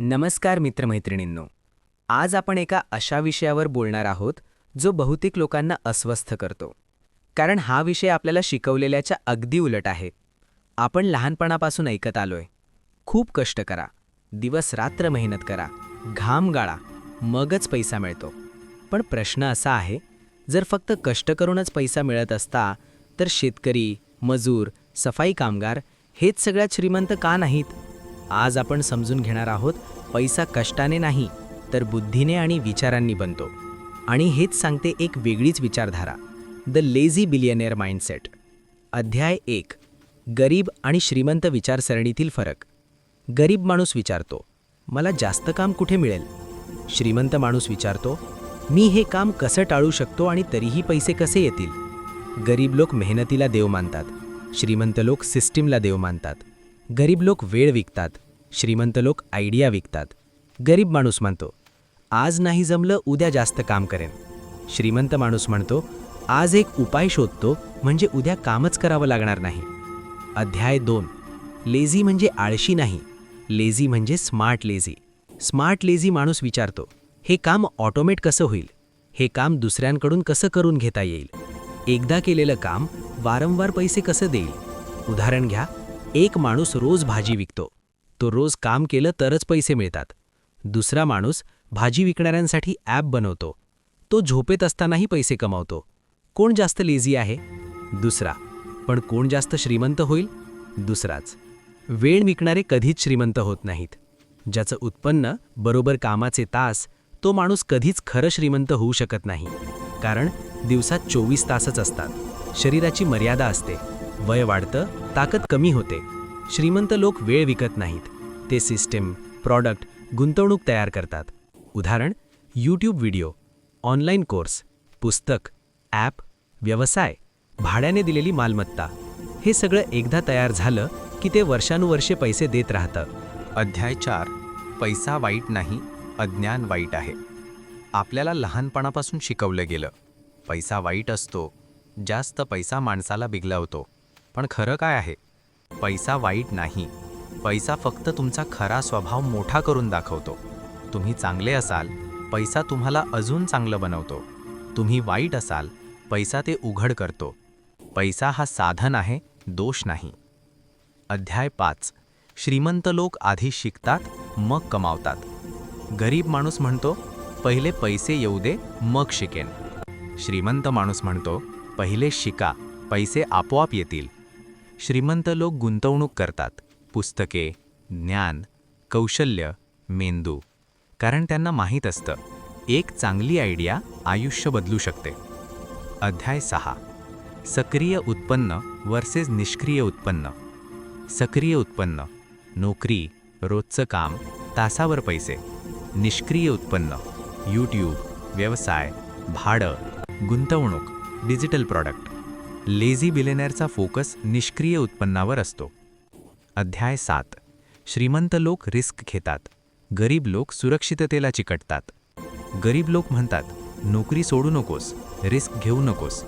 नमस्कार मित्रमैत्रिणींनो. आज आपण एका अशा विषयावर बोलणार आहोत जो बहुतेक लोकांना अस्वस्थ करतो. कारण हा विषय आपल्याला शिकवलेल्याच्या अगदी उलट आहे. आपण लहानपणापासून ऐकत आलोय. खूप कष्ट करा. दिवस रात्र मेहनत करा. घाम गाळा. मगच पैसा मिळतो. पण प्रश्न असा आहे जर फक्त कष्ट करूनच पैसा मिळत असता तर शेतकरी मजूर सफाई कामगार हेच सगळ्यात श्रीमंत का नाहीत? आज आपण समजून घेणार आहोत पैसा कष्टाने नाही तर बुद्धीने आणि विचारांनी बनतो. आणि हेच सांगते एक वेगळीच विचारधारा द लेझी बिलियनेअर माइंडसेट अध्याय एक गरीब आणि श्रीमंत विचारसरणीतील फरक. गरीब माणूस विचारतो मला जास्त काम कुठे मिळेल? श्रीमंत माणूस विचारतो मी हे काम कसं टाळू शकतो आणि तरीही पैसे कसे येतील? गरीब लोक मेहनतीला देव मानतात श्रीमंत लोक सिस्टीमला देव मानतात. गरीब लोक वेळ विकतात श्रीमंत लोक आयडिया विकतात गरीब माणूस म्हणतो आज नाही जमलं उद्या जास्त काम करेन. श्रीमंत माणूस म्हणतो आज एक उपाय शोधतो म्हणजे उद्या कामच करावं लागणार नाही. अध्याय दोन लेझी म्हणजे आळशी नाही लेझी म्हणजे स्मार्ट लेझी. स्मार्ट लेझी माणूस विचारतो हे काम ऑटोमेट कसं होईल? हे काम दुसऱ्यांकडून कसं करून घेता येईल? एकदा केलेलं काम वारंवार पैसे कसं देईल? उदाहरण घ्या एक माणूस रोज भाजी विकतो. तो रोज काम केलं तरच पैसे मिळतात. दुसरा माणूस भाजी विकणाऱ्यांसाठी ॲप बनवतो. तो झोपेत असतानाही पैसे कमावतो. कोण जास्त लेझी आहे? दुसरा. पण कोण जास्त श्रीमंत होईल? दुसराच. वेळ विकणारे कधीच श्रीमंत होत नाहीत. ज्याचं उत्पन्न बरोबर कामाचे तास तो माणूस कधीच खरं श्रीमंत होऊ शकत नाही. कारण दिवसात चोवीस तासच असतात. शरीराची मर्यादा असते. वय वाढतं ताकद कमी होते. श्रीमंत लोक वेळ विकत नाहीत. ते सिस्टीम प्रॉडक्ट गुंतवणूक तयार करतात. उदाहरण यूट्यूब व्हिडिओ ऑनलाईन कोर्स पुस्तक ॲप व्यवसाय भाड्याने दिलेली मालमत्ता. हे सगळं एकदा तयार झालं की ते वर्षानुवर्षे पैसे देत राहतं. अध्याय चार पैसा वाईट नाही अज्ञान वाईट आहे. आपल्याला लहानपणापासून शिकवलं गेलं. पैसा वाईट असतो जास्त पैसा माणसाला बिघलवतो पण खरं काय आहे? पैसा वाईट नाही. पैसा फक्त तुमचा खरा स्वभाव मोठा करून दाखवतो. तुम्ही चांगले असाल पैसा तुम्हाला अजून चांगलं बनवतो. तुम्ही वाईट असाल पैसा ते उघड करतो. पैसा हा साधन आहे दोष नाही. अध्याय पाच. श्रीमंत लोक आधी शिकतात मग कमावतात. गरीब माणूस म्हणतो पहिले पैसे येऊ दे मग शिकेन. श्रीमंत माणूस म्हणतो पहिले शिका पैसे आपोआप येतील. श्रीमंत लोक गुंतवणूक करतात. पुस्तके ज्ञान कौशल्य मेंदू. कारण त्यांना माहीत असतं एक चांगली आयडिया आयुष्य बदलू शकते. अध्याय सहा. सक्रिय उत्पन्न वर्सेस निष्क्रिय उत्पन्न. सक्रिय उत्पन्न. नोकरी रोजचं काम तासावर पैसे. निष्क्रिय उत्पन्न. यूट्यूब व्यवसाय भाडं गुंतवणूक डिजिटल प्रॉडक्ट लेझी बिलेनरचा फोकस निष्क्रिय उत्पन्नावर असतो. अध्याय सात. श्रीमंत लोक रिस्क घेतात. गरीब लोक सुरक्षिततेला चिकटतात. गरीब लोक म्हणतात नोकरी सोडू नकोस रिस्क घेऊ नकोस.